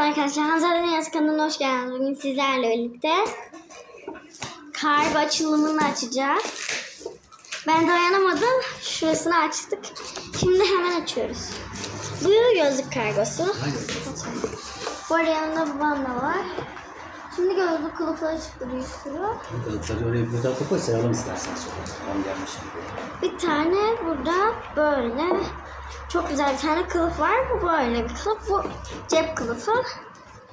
arkadaşlar. Hanzade Dünyası kanalına hoş geldiniz. Bugün sizlerle birlikte kargo açılımını açacağız. Ben dayanamadım. Şurasını açtık. Şimdi hemen açıyoruz. Bu gözlük kargosu. Bu arada yanında babam da var. Şimdi gözlük kılıfları çıktı bir sürü. Kılıkları oraya bir tarafa koy sayalım istersen sonra. Tam gelmiş. Bir tane burada böyle çok güzel bir tane kılıf var. Bu böyle bir kılıf. Bu cep kılıfı.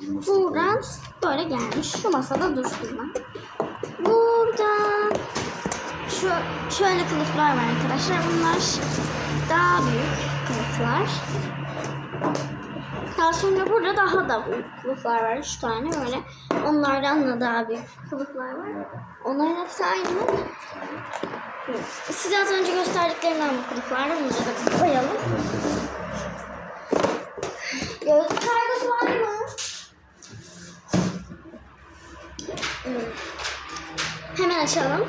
Buradan böyle gelmiş. Şu masada dursun ben. Buradan şu şöyle kılıflar var arkadaşlar. Bunlar daha büyük kılıflar. Daha sonra burada daha da büyük kılıflar var. Üç tane böyle. Onlardan da daha büyük kılıflar var. Onların hepsi aynı. Size az önce gösterdiklerimden bu kılıflar. Bunları da koyalım. Gözlük kargosu var mı? Hemen açalım.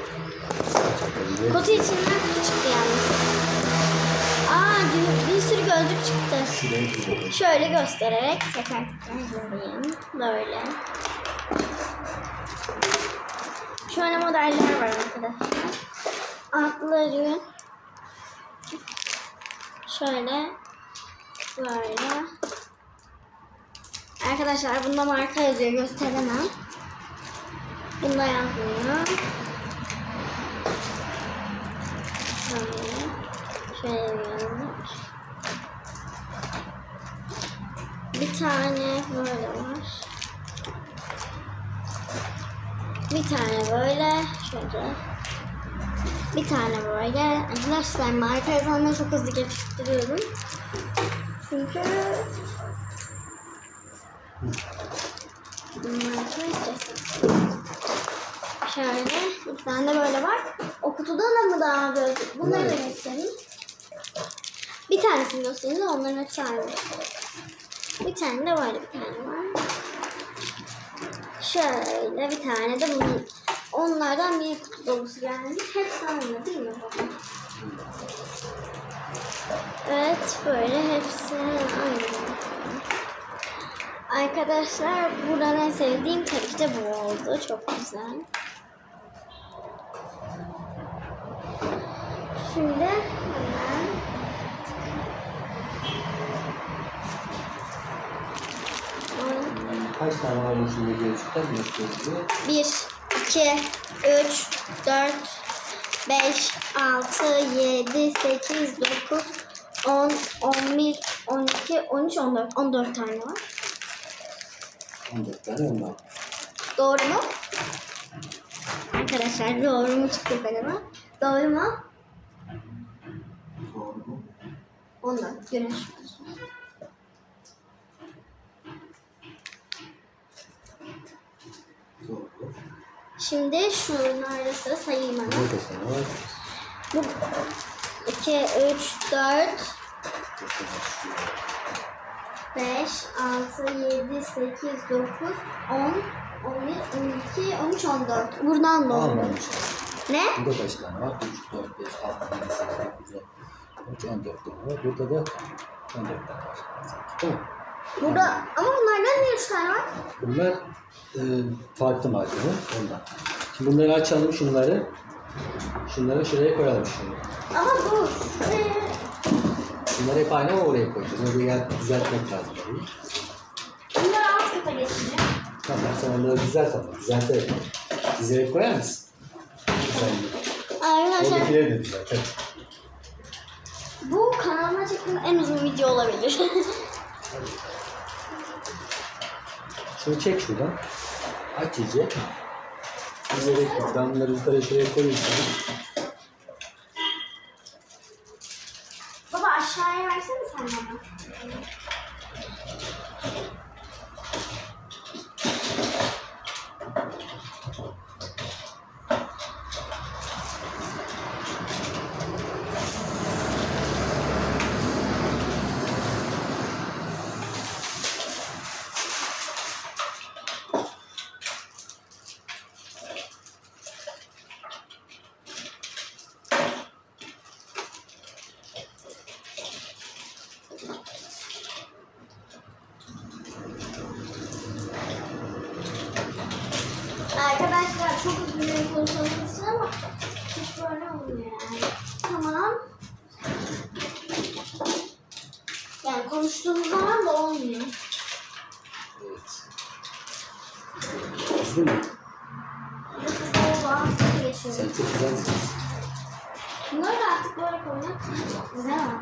Kutu içinden kutu çıktı yalnız. Aa bir, sürü gözlük çıktı. Şöyle göstererek tekrar tekrar göreyim. Böyle. Şöyle modeller var arkadaşlar. Altları şöyle böyle. Arkadaşlar bunda marka yazıyor gösteremem. Bunda yazmıyor. Şöyle. Şöyle yazıyor. Bir tane böyle var. Bir tane böyle. Şöyle. Bir tane böyle. Arkadaşlar marka yazanları çok hızlı geçiştiriyorum. Çünkü. Şöyle bir tane de böyle var. O kutuda da mı daha böyle? Bunları da göstereyim. Bir tanesini göstereyim de onların aynı. Bir tane de böyle bir tane var. Şöyle bir tane de bunun. Onlardan bir kutu dolusu gelmiş. Hepsi aynı değil mi baba? Evet böyle hepsi aynı. Arkadaşlar buradan en sevdiğim tabii ki de bu oldu. Çok güzel. Şimdi Kaç tane var gözlükler mi gözlüğü? 1, 2, 3, 4, 5, 6, 7, 8, 9, 10, 11, 12, 13, 14. 14 tane var. 14 tane onlar. Doğru mu? Arkadaşlar doğru mu çıktı acaba? Doğru mu? Doğru mu? 14. Güneş. Şimdi şunlarda sıra sayayım hemen. Burada var. Bu 2, 3, 4, 5, 6, 7, 8, 9, 10, 11, 12, 13, 14. Buradan doğru. Almamış. Ne? Burada kaç tane var? 3, 4, 5, 6, 7, 8, 9, 10, 13, 14 tane var. Burada da 14 tane var. Tamam. Burada ama bunlardan 3 tane var? Bunlar e, farklı markalar ondan. Şimdi bunları açalım şunları. Şunları şuraya koyalım şimdi. Ama bu şuraya Bunları hep aynı ama oraya koyacağız. Oraya düzeltmek lazım. tabii. bunları alt kata geçeceğim. Tamam sen onları düzelt ama. Düzeltelim. Dizerek koyar mısın? Güzel. Arkadaşlar Oradakileri de düzelt. Hadi. bu kanalıma çektiğim en uzun video olabilir. Şunu çek şuradan. Aç iyice. Dizerek koy. Ben yukarı şuraya koyayım. Baba aşağıya versene sen bana. Bağlı geçiyor. Sen çok güzelsin. Bunları da artık böyle koymak güzel ama.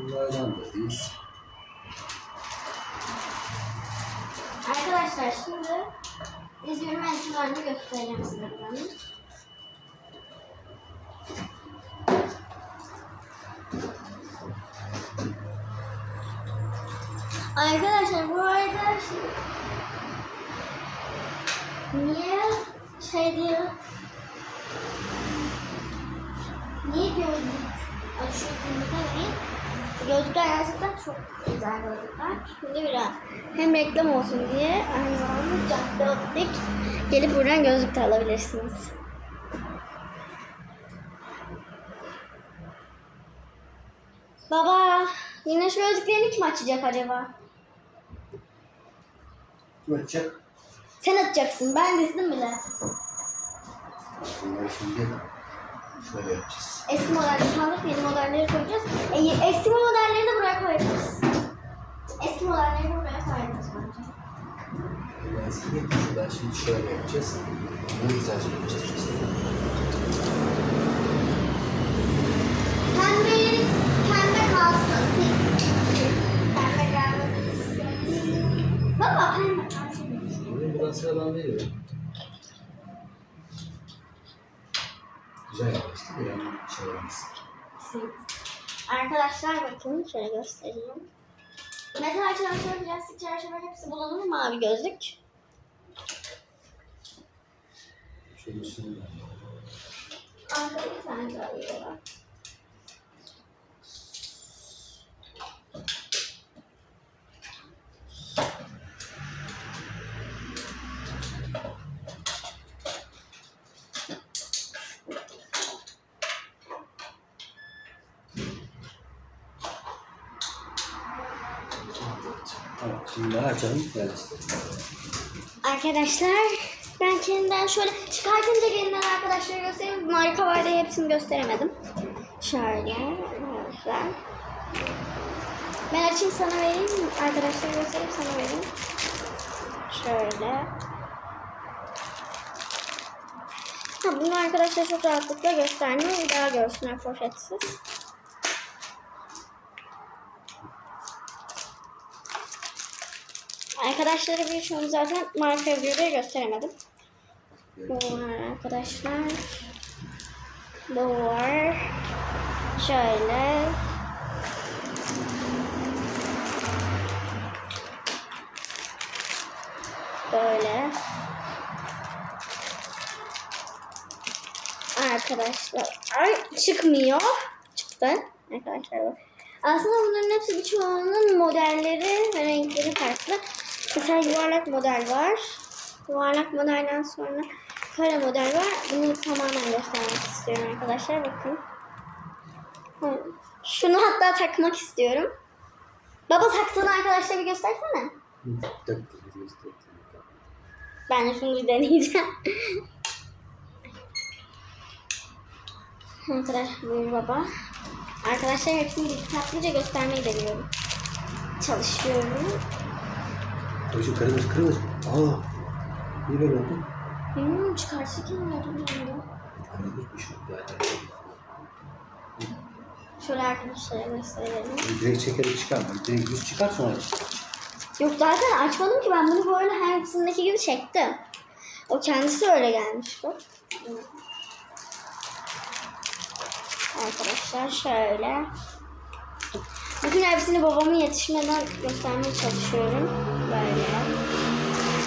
Bunlardan da değil. Arkadaşlar şimdi biz yürüme enstrümanını göstereceğim size buranın. Arkadaşlar bu arada niye şey diyor niye gözlük açıyorsunuz demeyin. Gözlükler gerçekten çok güzel gözlükler. Şimdi biraz hem reklam olsun diye aynı zamanda cadde optik gelip buradan gözlük de alabilirsiniz. Baba, yine şu gözlüklerini kim açacak acaba? Kim açacak? Sen açacaksın, ben dizdim bile. Bunları şimdi şöyle yapacağız. Eski modelleri kaldık, yeni modelleri koyacağız. E, eski modelleri de buraya koyacağız. Eski modelleri de buraya koyacağız bence. Ben eski. Ben şimdi şöyle yapacağız. Bunu güzelce yapacağız. Pembe, pembe kalsın. Pembe kalsın. Baba pembe kalsın. Bunu buradan sıradan veriyorum. Güzel yapmıştık. Bir an şey olmaz. Arkadaşlar bakın şöyle göstereyim. Metal çerçeve, plastik çerçeve hepsi bulunur mavi gözlük. Şöyle üstüne. Arkada bir tane daha var. Ben açalım. İşte. Arkadaşlar ben kendimden şöyle çıkartınca yeniden arkadaşlara göstereyim. Marka var diye hepsini gösteremedim. Şöyle arkadaşlar. Ben açayım sana vereyim. Arkadaşlara göstereyim sana vereyim. Şöyle. Ha, bunu arkadaşlar çok rahatlıkla göstermiyor. Bir daha görsünler poşetsiz. Arkadaşları bir çoğunu zaten marka diye gösteremedim. Bu var arkadaşlar. Bu var. Şöyle. Böyle. Arkadaşlar. Ay çıkmıyor. Çıktı. Arkadaşlar bak. Aslında bunların hepsi birçoğunun modelleri ve renkleri farklı. Mesela yuvarlak model var. Yuvarlak modelden sonra kare model var. Bunu tamamen göstermek istiyorum arkadaşlar. Bakın. Şunu hatta takmak istiyorum. Baba taktığını arkadaşlar bir göstersene. Ben de şunu bir deneyeceğim. Arkadaşlar buyur baba. Arkadaşlar hepsini dikkatlice göstermeyi deniyorum. Çalışıyorum. Ay şu kırmızı kırmızı. Aa. Niye böyle oldu? Bilmiyorum çıkartırken gördüm ben de. Kırmızı bir şey. Yani. Şöyle arkadaşlara gösterelim. Direkt çekerek çıkarma. Direkt düz çıkar sonra çıkar. Yok zaten açmadım ki ben bunu böyle her gibi çektim. O kendisi öyle gelmiş bu. Arkadaşlar şöyle. Bütün hepsini babamın yetişmeden göstermeye çalışıyorum.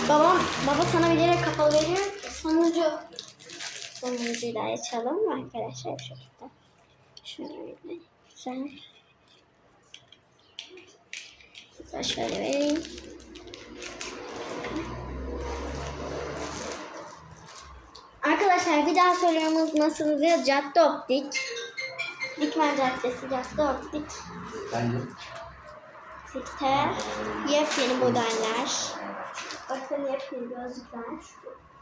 Babam, baba sana bilerek kapalı veriyor. Sonuncu. Sonuncuyu da açalım arkadaşlar bu şekilde. Şöyle. Güzel. Güzel şöyle vereyim. Arkadaşlar bir daha söylüyorum unutmasınız ya Cadde Optik. Dikmen Caddesi Cadde Optik. Bence Tik'te yepyeni modeller. Bakın yepyeni gözlükler.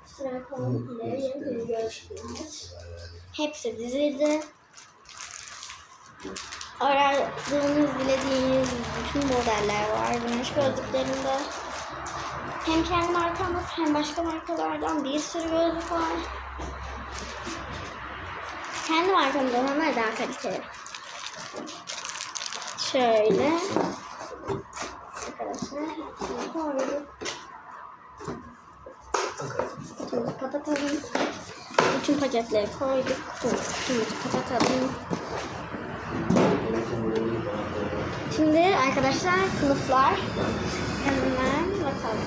Sıra konukları yepyeni gözlükler. Hepsi dizildi. Aradığınız, dilediğiniz bütün modeller var. Güneş gözlüklerinde. Hem kendi markamız hem başka markalardan bir sürü gözlük var. Kendi markamız olanlar daha kaliteli. Şöyle. Kapatalım. Bütün paketleri koyduk. Kutumuzu kapatalım. Şimdi arkadaşlar kılıflar. Hemen bakalım.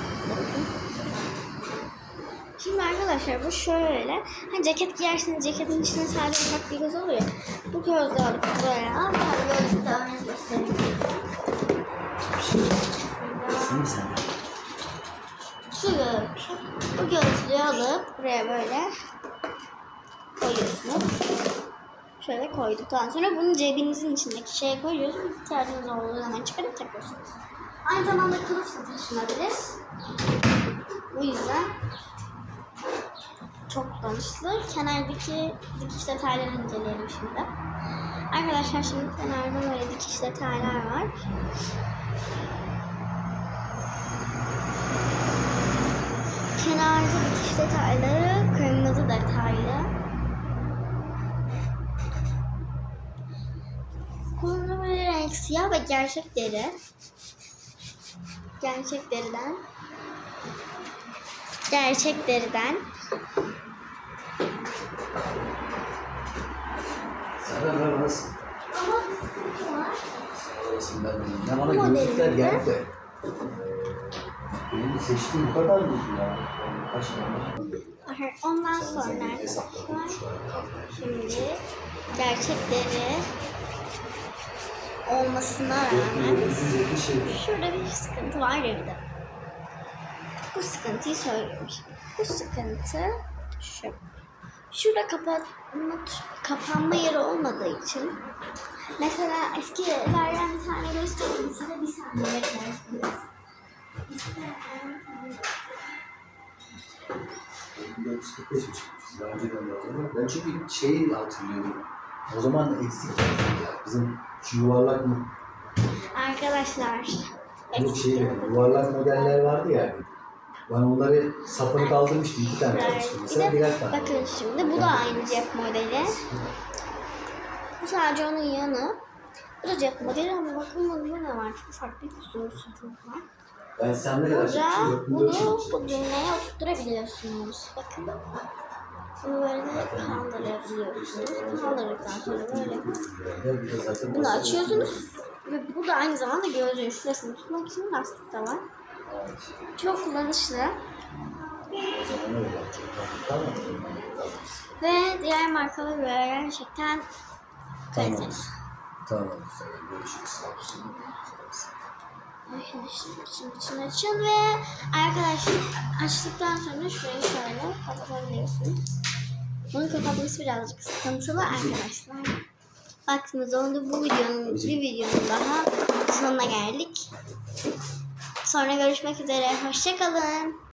Şimdi arkadaşlar bu şöyle. Hani ceket giyersiniz ceketin içine sadece ufak bir göz oluyor. Bu gözlüğü alıp buraya. Tabii gözlüğü daha önce göstereyim. Kesin sen. Şu gözlük. Bu gözlüğü alıp buraya böyle koyuyorsunuz. Şöyle koyduktan sonra bunu cebinizin içindeki şeye koyuyorsunuz. İhtiyacınız olduğu zaman çıkarıp takıyorsunuz. Aynı zamanda kılıf da taşınabilir. Bu yüzden çok kullanışlı. Kenardaki dikiş detaylarını inceleyelim şimdi. Arkadaşlar şimdi kenarda böyle dikiş detaylar var. Kenarda dikiş detayları kırmızı detaylı. Kullanılabilir renk siyah ve gerçek deri. Gerçek deriden. Gerçek deriden. Ver nasıl? Ama bir sıkıntı var. Sağ olasın ben de. Ne bana gözlükler geldi. Benim seçtiğim bu kadar mıydı ya? Yani Kaç tane? Ondan sonra arkadaşlar şimdi gerçek deri olmasına rağmen 450 şey. Şurada bir sıkıntı var ya bir de. Bu sıkıntıyı söylüyorum. Bu sıkıntı şu. Şurada kapatma, kapanma yeri olmadığı için mesela eskilerden bir tane göstereyim size bir saniye 45 mi çıkmışız? Daha önceden de hatırlıyorum. Ben çünkü şeyi hatırlıyorum. O zaman da eksik ya. Bizim şu yuvarlak mı? Arkadaşlar Bu şey yuvarlak modeller vardı ya. Ben onları sapını kaldırmıştım. iki tane kalmıştı. Bir Mesela de birer tane. bakın şimdi bu da aynı cep modeli. Bu sadece onun yanı. Bu da cep modeli ama bakın bunda ne var? Çok farklı bir kusursuzluk var. Ben sen ne kadar Burada çekmişim? bunu 44 bu düğmeye oturtturabiliyorsunuz. Bakın. Bunu böyle kaldırabiliyorsunuz. Kaldırdıktan sonra böyle bunu açıyorsunuz. Ve bu da aynı zamanda gözlüğün şurasını tutmak için lastik de var. Çok kullanışlı. Tamam. Tamam. Ve diğer markalara göre gerçekten Tamam. kaliteli. Tamam. Görüşürüz. Arkadaşlar şimdi için açın ve arkadaşlar açtıktan sonra şurayı şöyle kapatabiliyorsunuz. Bunu kapatması birazcık sıkıntılı arkadaşlar. Vaktimiz oldu. Bu videonun bir videonun daha sonuna geldik. Sonra görüşmek üzere. Hoşçakalın.